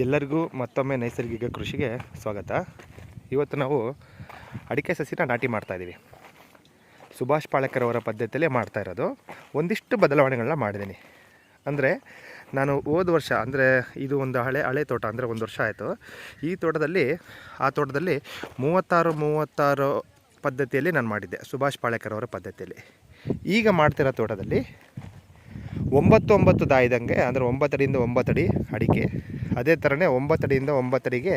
ಎಲ್ಲರಿಗೂ ಮತ್ತೊಮ್ಮೆ ನೈಸರ್ಗಿಕ ಕೃಷಿಗೆ ಸ್ವಾಗತ. ಇವತ್ತು ನಾವು ಅಡಿಕೆ ಸಸಿನ ನಾಟಿ ಮಾಡ್ತಾ ಇದ್ದೀವಿ. ಸುಭಾಷ್ ಪಾಳೇಕರ್ ಅವರ ಪದ್ಧತಿಯಲ್ಲೇ ಮಾಡ್ತಾ ಇರೋದು. ಒಂದಿಷ್ಟು ಬದಲಾವಣೆಗಳನ್ನ ಮಾಡಿದ್ದೀನಿ. ಅಂದರೆ ನಾನು ಹೋದ ವರ್ಷ, ಅಂದರೆ ಇದು ಒಂದು ಹಳೆ ಹಳೆ ತೋಟ, ಅಂದರೆ ಒಂದು ವರ್ಷ ಆಯಿತು. ಈ ತೋಟದಲ್ಲಿ, ಆ ತೋಟದಲ್ಲಿ ಮೂವತ್ತಾರು ಮೂವತ್ತಾರು ಪದ್ಧತಿಯಲ್ಲಿ ನಾನು ಮಾಡಿದ್ದೆ, ಸುಭಾಷ್ ಪಾಳೇಕರ್ ಅವರ ಪದ್ಧತಿಯಲ್ಲಿ. ಈಗ ಮಾಡ್ತಿರೋ ತೋಟದಲ್ಲಿ ಒಂಬತ್ತು ಒಂಬತ್ತು ದಾಯ್ದಂಗೆ, ಅಂದರೆ ಒಂಬತ್ತಡಿಯಿಂದ ಒಂಬತ್ತಡಿ ಅಡಿಕೆ. ಅದೇ ಥರನೇ ಒಂಬತ್ತಡಿಯಿಂದ ಒಂಬತ್ತಡಿಗೆ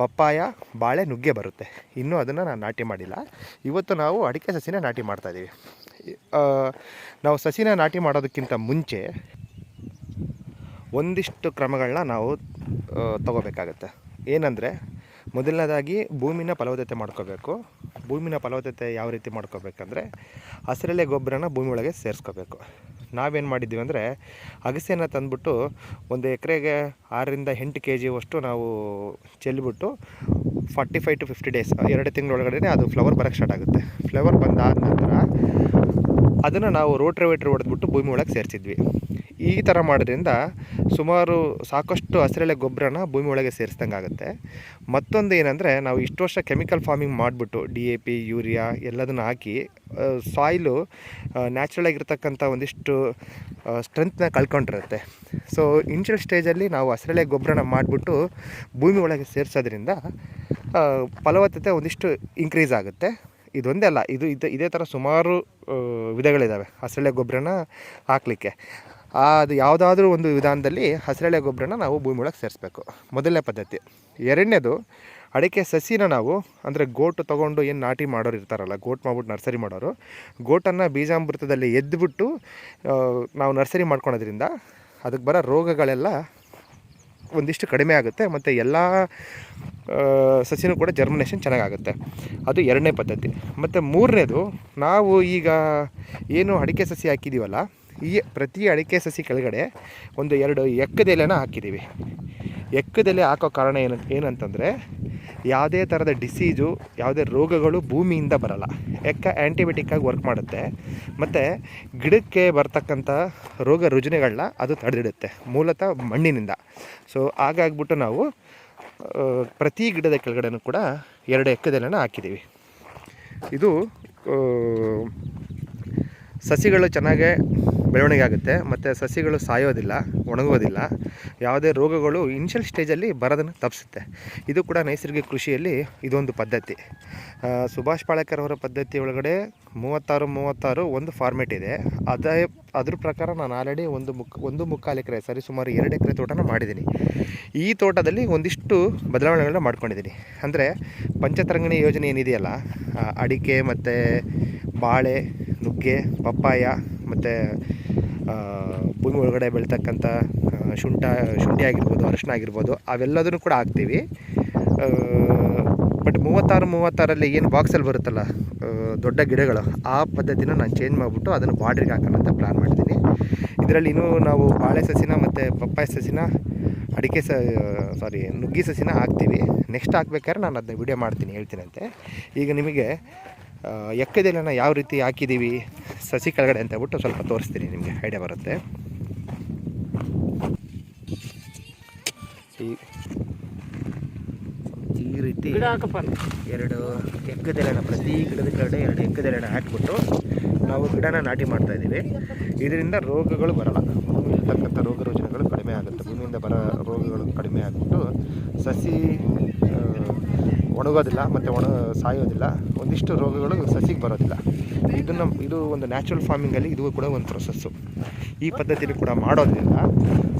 ಪಪ್ಪಾಯ, ಬಾಳೆ, ನುಗ್ಗೆ ಬರುತ್ತೆ. ಇನ್ನೂ ಅದನ್ನು ನಾನು ನಾಟಿ ಮಾಡಿಲ್ಲ. ಇವತ್ತು ನಾವು ಅಡಿಕೆ ಸಸಿನ ನಾಟಿ ಮಾಡ್ತಾಯಿದ್ದೀವಿ ನಾವು ಸಸಿನ ನಾಟಿ ಮಾಡೋದಕ್ಕಿಂತ ಮುಂಚೆ ಒಂದಿಷ್ಟು ಕ್ರಮಗಳನ್ನ ನಾವು ತಗೋಬೇಕಾಗತ್ತೆ. ಏನಂದರೆ, ಮೊದಲನೇದಾಗಿ ಭೂಮಿನ ಫಲವತ್ತತೆ ಮಾಡ್ಕೋಬೇಕು. ಭೂಮಿನ ಫಲವತ್ತತೆ ಯಾವ ರೀತಿ ಮಾಡ್ಕೋಬೇಕಂದ್ರೆ, ಹಸಿರೆಲೆ ಗೊಬ್ಬರನ ಭೂಮಿ ಒಳಗೆ ಸೇರಿಸ್ಕೋಬೇಕು. ನಾವೇನು ಮಾಡಿದ್ದೀವಿ ಅಂದರೆ ಅಗಸೆನ ತಂದುಬಿಟ್ಟು ಒಂದು ಎಕರೆಗೆ ಆರರಿಂದ ಎಂಟು ಕೆ ಜಿವಷ್ಟು ನಾವು ಚೆಲ್ಲಿಬಿಟ್ಟು forty five to fifty days, ಎರಡು ತಿಂಗಳೊಳಗಡೆ ಅದು ಫ್ಲವರ್ ಬರೋಕ್ಕೆ ಸ್ಟಾರ್ಟ್ ಆಗುತ್ತೆ. ಫ್ಲವರ್ ಬಂದಾದ ನಂತರ ಅದನ್ನು ನಾವು ರೋಟ್ರವೇಟ್ರ್ ಹೊಡೆದ್ಬಿಟ್ಟು ಭೂಮಿ ಒಳಗೆ ಸೇರಿಸಿದ್ವಿ. ಈ ಥರ ಮಾಡೋದ್ರಿಂದ ಸುಮಾರು ಸಾಕಷ್ಟು ಹಸಿರೆಲೆ ಗೊಬ್ಬರನ ಭೂಮಿ ಒಳಗೆ ಸೇರಿಸ್ದಂಗೆ ಆಗುತ್ತೆ. ಮತ್ತೊಂದು ಏನಂದರೆ, ನಾವು ಇಷ್ಟು ವರ್ಷ ಕೆಮಿಕಲ್ ಫಾರ್ಮಿಂಗ್ ಮಾಡಿಬಿಟ್ಟು ಡಿ ಎ ಪಿ ಯೂರಿಯಾ ಎಲ್ಲದನ್ನು ಹಾಕಿ ಸಾಯಿಲು ನ್ಯಾಚುರಲ್ ಆಗಿರ್ತಕ್ಕಂಥ ಒಂದಿಷ್ಟು ಸ್ಟ್ರೆಂತ್ನ ಕಳ್ಕೊಂಡಿರುತ್ತೆ. ಸೊ ಇನ್ಷಿಯಲ್ ಸ್ಟೇಜಲ್ಲಿ ನಾವು ಹಸಿರೆಳೆ ಗೊಬ್ಬರನ ಮಾಡಿಬಿಟ್ಟು ಭೂಮಿ ಒಳಗೆ ಸೇರಿಸೋದ್ರಿಂದ ಫಲವತ್ತತೆ ಒಂದಿಷ್ಟು ಇನ್ಕ್ರೀಸ್ ಆಗುತ್ತೆ. ಇದೊಂದೇ ಅಲ್ಲ, ಇದು ಇದು ಥರ ಸುಮಾರು ವಿಧಗಳಿದ್ದಾವೆ ಹಸಿರೆಲೆ ಗೊಬ್ಬರನ ಹಾಕಲಿಕ್ಕೆ. ಅದು ಯಾವುದಾದ್ರೂ ಒಂದು ವಿಧಾನದಲ್ಲಿ ಹಸಿರೆಳೆ ಗೊಬ್ಬರನ ನಾವು ಭೂಮಿ ಒಳಗೆ ಸೇರಿಸ್ಬೇಕು. ಮೊದಲನೇ ಪದ್ಧತಿ. ಎರಡನೇದು, ಅಡಿಕೆ ಸಸಿನ ನಾವು, ಅಂದರೆ ಗೋಟು ತೊಗೊಂಡು ಏನು ನಾಟಿ ಮಾಡೋರು ಇರ್ತಾರಲ್ಲ, ಗೋಟ್ ಮಾಡ್ಬಿಟ್ಟು ನರ್ಸರಿ ಮಾಡೋರು, ಗೋಟನ್ನು ಬೀಜಾಮೃತದಲ್ಲಿ ಎದ್ದುಬಿಟ್ಟು ನಾವು ನರ್ಸರಿ ಮಾಡ್ಕೊಳೋದ್ರಿಂದ ಅದಕ್ಕೆ ಬರೋ ರೋಗಗಳೆಲ್ಲ ಒಂದಿಷ್ಟು ಕಡಿಮೆ ಆಗುತ್ತೆ ಮತ್ತು ಎಲ್ಲ ಸಸಿನೂ ಕೂಡ ಜರ್ಮಿನೇಷನ್ ಚೆನ್ನಾಗಾಗುತ್ತೆ. ಅದು ಎರಡನೇ ಪದ್ಧತಿ. ಮತ್ತು ಮೂರನೇದು, ನಾವು ಈಗ ಏನು ಅಡಿಕೆ ಸಸಿ ಹಾಕಿದ್ದೀವಲ್ಲ ಈ ಪ್ರತಿ ಅಡಿಕೆ ಸಸಿ ಕೆಳಗಡೆ ಒಂದು ಎರಡು ಎಕ್ಕದೆಲೆನ ಹಾಕಿದ್ದೀವಿ. ಎಕ್ಕದೆಲೆ ಹಾಕೋ ಕಾರಣ ಏನು, ಏನಂತಂದರೆ ಯಾವುದೇ ಥರದ ಡಿಸೀಜು ಯಾವುದೇ ರೋಗಗಳು ಭೂಮಿಯಿಂದ ಬರಲ್ಲ. ಎಕ್ಕ ಆ್ಯಂಟಿಬಯೋಟಿಕ್ಕಾಗಿ ವರ್ಕ್ ಮಾಡುತ್ತೆ. ಮತ್ತು ಗಿಡಕ್ಕೆ ಬರ್ತಕ್ಕಂಥ ರೋಗ ರುಜಿನಗಳನ್ನ ಅದು ತಡೆದಿಡುತ್ತೆ, ಮೂಲತಃ ಮಣ್ಣಿನಿಂದ. ಸೊ ಹಾಗಾಗ್ಬಿಟ್ಟು ನಾವು ಪ್ರತಿ ಗಿಡದ ಕೆಳಗಡೆನೂ ಕೂಡ ಎರಡು ಎಕ್ಕದೆಲೆನ ಹಾಕಿದ್ದೀವಿ. ಇದು ಸಸಿಗಳು ಚೆನ್ನಾಗೇ ಬೆಳವಣಿಗೆ ಆಗುತ್ತೆ ಮತ್ತು ಸಸಿಗಳು ಸಾಯೋದಿಲ್ಲ ಒಣಗೋದಿಲ್ಲ ಯಾವುದೇ ರೋಗಗಳು ಇನ್ಷಿಯಲ್ ಸ್ಟೇಜಲ್ಲಿ ಬರೋದನ್ನು ತಪ್ಪಿಸುತ್ತೆ. ಇದು ಕೂಡ ನೈಸರ್ಗಿಕ ಕೃಷಿಯಲ್ಲಿ ಇದೊಂದು ಪದ್ಧತಿ. ಸುಭಾಷ್ ಪಾಳೇಕರ್ ಅವರ ಪದ್ಧತಿ ಒಳಗಡೆ ಮೂವತ್ತಾರು ಮೂವತ್ತಾರು ಒಂದು ಫಾರ್ಮೆಟ್ ಇದೆ. ಅದೇ, ಅದ್ರ ಪ್ರಕಾರ ನಾನು ಆಲ್ರೆಡಿ ಒಂದು ಮುಕ್, ಒಂದು ಮುಕ್ಕಾಲು ಎಕರೆ, ಸರಿ ಸುಮಾರು ಎರಡು ಎಕರೆ ತೋಟನ ಮಾಡಿದ್ದೀನಿ. ಈ ತೋಟದಲ್ಲಿ ಒಂದಿಷ್ಟು ಬದಲಾವಣೆಗಳನ್ನ ಮಾಡ್ಕೊಂಡಿದ್ದೀನಿ. ಅಂದರೆ ಪಂಚತರಂಗಿಣಿ ಯೋಜನೆ ಏನಿದೆಯಲ್ಲ ಅಡಿಕೆ ಮತ್ತು ಬಾಳೆ, ನುಗ್ಗೆ, ಪಪ್ಪಾಯ ಮತ್ತು ಭೂಮಿ ಒಳಗಡೆ ಬೆಳೀತಕ್ಕಂಥ ಶುಂಠ, ಶುಂಠಿ ಆಗಿರ್ಬೋದು, ಅರಿಶಿನ ಆಗಿರ್ಬೋದು, ಅವೆಲ್ಲದನ್ನು ಕೂಡ ಹಾಕ್ತೀವಿ. ಬಟ್ ಮೂವತ್ತಾರು ಮೂವತ್ತಾರಲ್ಲಿ ಏನು ಬಾಕ್ಸಲ್ಲಿ ಬರುತ್ತಲ್ಲ ದೊಡ್ಡ ಗಿಡಗಳು, ಆ ಪದ್ಧತಿನ ನಾನು ಚೇಂಜ್ ಮಾಡಿಬಿಟ್ಟು ಅದನ್ನು ಬಾಡ್ರಿಗೆ ಹಾಕೋಣ ಅಂತ ಪ್ಲ್ಯಾನ್ ಮಾಡಿದ್ದೀನಿ ಇದರಲ್ಲಿ ಇನ್ನೂ ನಾವು ಬಾಳೆ ಸಸಿನ ಮತ್ತು ಪಪ್ಪಾಯ ಸಸಿನ, ಅಡಿಕೆ ಸ ಸಾರಿ ನುಗ್ಗಿ ಸಸಿನ ಹಾಕ್ತೀವಿ. ನೆಕ್ಸ್ಟ್ ಹಾಕ್ಬೇಕಾದ್ರೆ ನಾನು ಅದನ್ನ ವಿಡಿಯೋ ಮಾಡ್ತೀನಿ, ಹೇಳ್ತೀನಂತೆ. ಈಗ ನಿಮಗೆ ಎಕ್ಕದೆಲೆನ ಯಾವ ರೀತಿ ಹಾಕಿದ್ದೀವಿ ಸಸಿ ಕೆಳಗಡೆ ಅಂತ ಹೇಳ್ಬಿಟ್ಟು ಸ್ವಲ್ಪ ತೋರಿಸ್ತೀನಿ ನಿಮಗೆ ಐಡಿಯಾ ಬರುತ್ತೆ. ಈ ರೀತಿ ಎರಡು ಎಕ್ಕದೆಲೆನ ಪ್ರತಿ ಗಿಡದ ಕಡೆ ಎರಡು ಎಕ್ಕದೆಲೆನ ಹಾಕಿಬಿಟ್ಟು ನಾವು ಗಿಡನ ನಾಟಿ ಮಾಡ್ತಾ ಇದ್ದೀವಿ. ಇದರಿಂದ ರೋಗಗಳು ಬರಲ್ಲ. ಭೂಮಿಯಲ್ಲಿರ್ತಕ್ಕಂಥ ರೋಗ ರುಜಿನಗಳು ಕಡಿಮೆ ಆಗುತ್ತೆ. ಭೂಮಿಯಿಂದ ಬರೋ ರೋಗಗಳು ಕಡಿಮೆ ಆಗಿಬಿಟ್ಟು ಸಸಿ ಒಣಗೋದಿಲ್ಲ, ಮತ್ತು ಒಣ ಸಾಯೋದಿಲ್ಲ. ಒಂದಿಷ್ಟು ರೋಗಗಳು ಸಸಿಗೆ ಬರೋದಿಲ್ಲ. ಇದನ್ನು ಇದು ಒಂದು ನ್ಯಾಚುರಲ್ ಫಾರ್ಮಿಂಗಲ್ಲಿ ಇದು ಕೂಡ ಒಂದು ಪ್ರೊಸೆಸ್ಸು ಈ ಪದ್ಧತಿಯಲ್ಲಿ ಕೂಡ ಮಾಡೋದ್ರಿಂದ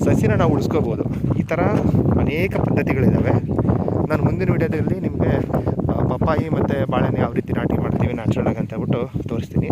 ಸಸಿನ ನಾವು ಉಳಿಸ್ಕೋಬೋದು. ಈ ಥರ ಅನೇಕ ಪದ್ಧತಿಗಳಿದ್ದಾವೆ ನಾನು ಮುಂದಿನ ವಿಡಿಯೋದಲ್ಲಿ ನಿಮಗೆ ಪಪ್ಪಾಯಿ ಮತ್ತು ಬಾಳೆಹಣ್ಣು ಯಾವ ರೀತಿ ನಾಟಿ ಮಾಡ್ತೀವಿ ನ್ಯಾಚುರಲ್ ಆಗಿ ಅಂತ ಹೇಳ್ಬಿಟ್ಟು ತೋರಿಸ್ತೀನಿ.